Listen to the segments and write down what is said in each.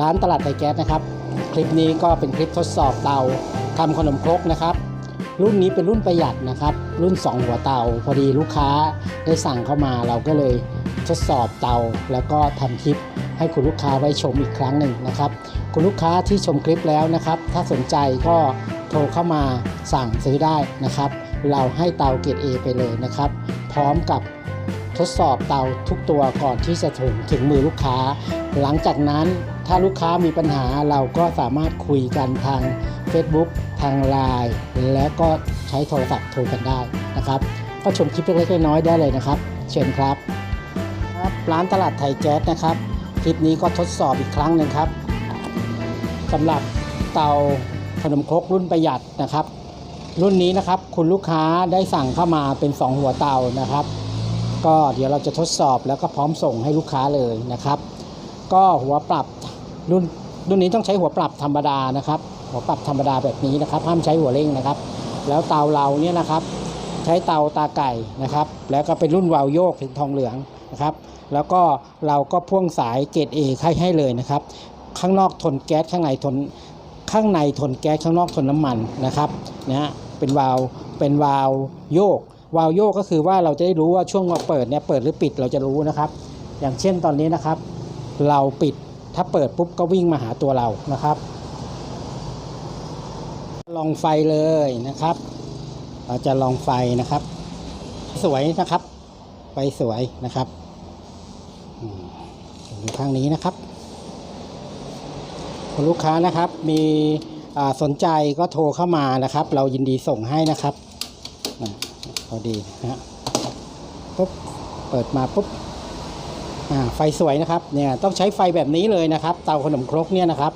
ร้านตลาดไทยแก๊สนะครับ คลิปนี้ก็เป็นคลิปทดสอบเตาทำขนมครกนะครับ รุ่นนี้เป็นรุ่นประหยัดนะครับ รุ่น 2 หัวเตา พอดีลูกค้าได้สั่งเข้ามาเราก็เลยทดสอบเตาแล้วก็ทำคลิปให้คุณลูกค้าไว้ชมอีกครั้งหนึ่งนะครับ คุณลูกค้าที่ชมคลิปแล้วนะครับ ถ้าสนใจก็โทรเข้ามาสั่งซื้อได้นะครับ เราให้เตาเกรด A ไปเลยนะครับ พร้อมกับทดสอบเตาทุกตัวก่อนที่จะถึงถึงมือลูกค้า หลังจากนั้น ถ้าลูกค้ามีปัญหาเราก็สามารถคุยกันทาง Facebook ทาง Line และก็ใช้โทรศัพท์โทรกันได้นะครับ ก็ชมคลิปเล็กๆน้อยๆได้เลยนะครับ เชิญครับครับร้านตลาดไทยแก๊สนะครับ คลิปนี้ก็ทดสอบอีกครั้งหนึ่งครับสำหรับเตาขนมครกรุ่นประหยัดนะครับ รุ่นนี้นะครับคุณลูกค้าได้สั่งเข้ามาเป็น 2 หัวเตานะครับ ก็เดี๋ยวเราจะทดสอบแล้วก็พร้อมส่งให้ลูกค้าเลยนะครับ ก็หัวปรับ รุ่นรุ่นนี้ต้องใช้หัวปรับธรรมดานะครับ หัวปรับธรรมดาแบบนี้นะครับห้ามใช้หัวเร่งนะครับ แล้วเตาเราเนี่ยนะครับใช้เตาตาไก่นะครับ แล้วก็เป็นรุ่นวาล์วโยกถึงทองเหลืองนะครับ แล้วก็เราก็พ่วงสายเกรด A ให้ให้เลยนะครับ ข้างนอกทนแก๊สข้างในทนข้างในทนแก๊สข้างนอกทนน้ำมันนะครับนะฮะเป็นวาล์วเป็นวาล์วโยก วาล์วโยกก็คือว่าเราจะได้รู้ว่าช่วงเราเปิดเนี่ยเปิดหรือปิดเราจะรู้นะครับ อย่างเช่นตอนนี้นะครับ เราปิด ถ้าเปิดปุ๊บก็วิ่งมาหาตัวเรานะครับ ลองไฟเลยนะครับ เราจะลองไฟนะครับ สวยนะครับไฟสวยนะครับอืมดูข้างนี้นะครับคุณลูกค้านะครับมีสนใจก็โทรเข้ามานะครับ เรายินดีส่งให้นะครับพอดีนะฮะปุ๊บเปิดมาปุ๊บ ไฟสวยนะครับเนี่ยต้องใช้ไฟแบบนี้เลยนะครับ เตาขนมครกเนี่ยนะครับ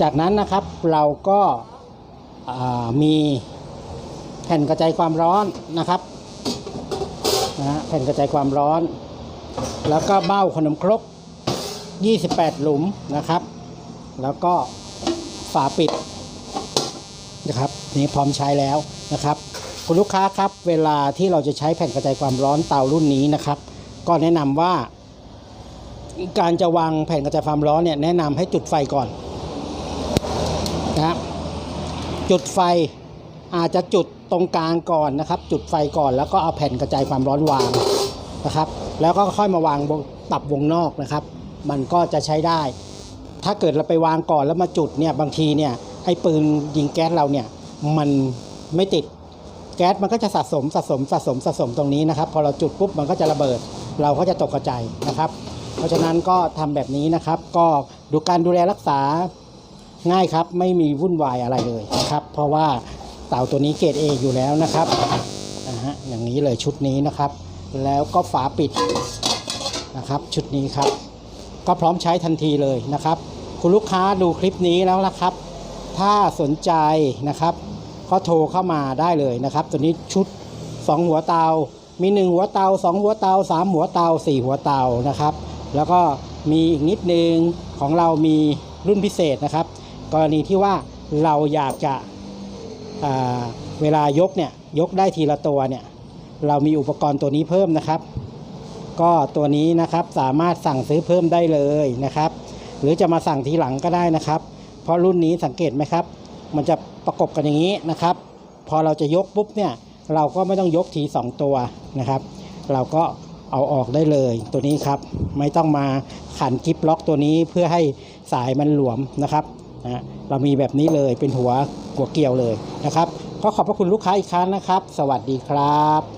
จากนั้นนะครับเราก็มีแผ่นกระจายความร้อนนะครับนะแผ่นกระจายความร้อน แล้วก็เบ้าขนมครก 28 หลุมนะครับ แล้วก็ฝาปิดนะครับนี่พร้อมใช้แล้วนะครับ คุณลูกค้าครับเวลาที่เราจะใช้แผ่นกระจายความร้อนเตารุ่นนี้นะครับ ก็แนะนำว่า การจะวางแผ่นกระจายความร้อนเนี่ยแนะนำให้จุดไฟก่อนนะครับจุดไฟอาจจะจุดตรงกลางก่อนนะครับ จุดไฟก่อนแล้วก็เอาแผ่นกระจายความร้อนวางนะครับ แล้วก็ค่อยมาวางตับวงนอกนะครับ มันก็จะใช้ได้ ถ้าเกิดเราไปวางก่อนแล้วมาจุดเนี่ยบางทีเนี่ยไอ้ปืนยิงแก๊สเราเนี่ยมันไม่ติดแก๊สมันก็จะสะสมสะสมสะสมสะสมตรงนี้นะครับ พอเราจุดปุ๊บมันก็จะระเบิด เราก็จะตกกระจายนะครับ เพราะฉะนั้นก็ทำแบบนี้นะครับ ก็ดูการดูแลรักษาง่ายครับไม่มีวุ่นวายอะไรเลยนะครับ เพราะว่าเต่าตัวนี้เกรดเออยู่แล้วนะครับนะฮะอย่างนี้เลยชุดนี้นะครับ แล้วก็ฝาปิดนะครับ ชุดนี้ครับ ก็พร้อมใช้ทันทีเลยนะครับ คุณลูกค้าดูคลิปนี้แล้วนะครับ ถ้าสนใจนะครับ ก็โทรเข้ามาได้เลยนะครับ ตัวนี้ชุด 2 หัวเตา มี 1 หัวเตา 2 หัวเตา 3 หัวเตา 4 หัวเตานะครับ แล้วก็มีอีกนิดนึงของเรามีรุ่นพิเศษนะครับ กรณีที่ว่าเราอยากจะเวลายกเนี่ยยกได้ทีละตัวเนี่ยเรามีอุปกรณ์ตัวนี้เพิ่มนะครับ ก็ตัวนี้นะครับสามารถสั่งซื้อเพิ่มได้เลยนะครับ หรือจะมาสั่งทีหลังก็ได้นะครับ เพราะรุ่นนี้สังเกตไหมครับ มันจะประกบกันอย่างนี้นะครับ พอเราจะยกปุ๊บเนี่ย เราก็ไม่ต้องยกทีสองตัวนะครับ เราก็เอาออกได้เลยตัวนี้ครับ ไม่ต้องมาขันกิฟล็อกตัวนี้เพื่อให้สายมันหลวมนะครับนะเรามีแบบนี้เลยเป็นหัวหัวเกลียวเลยนะครับ ก็ขอบพระคุณลูกค้าอีกครั้งนะครับ สวัสดีครับ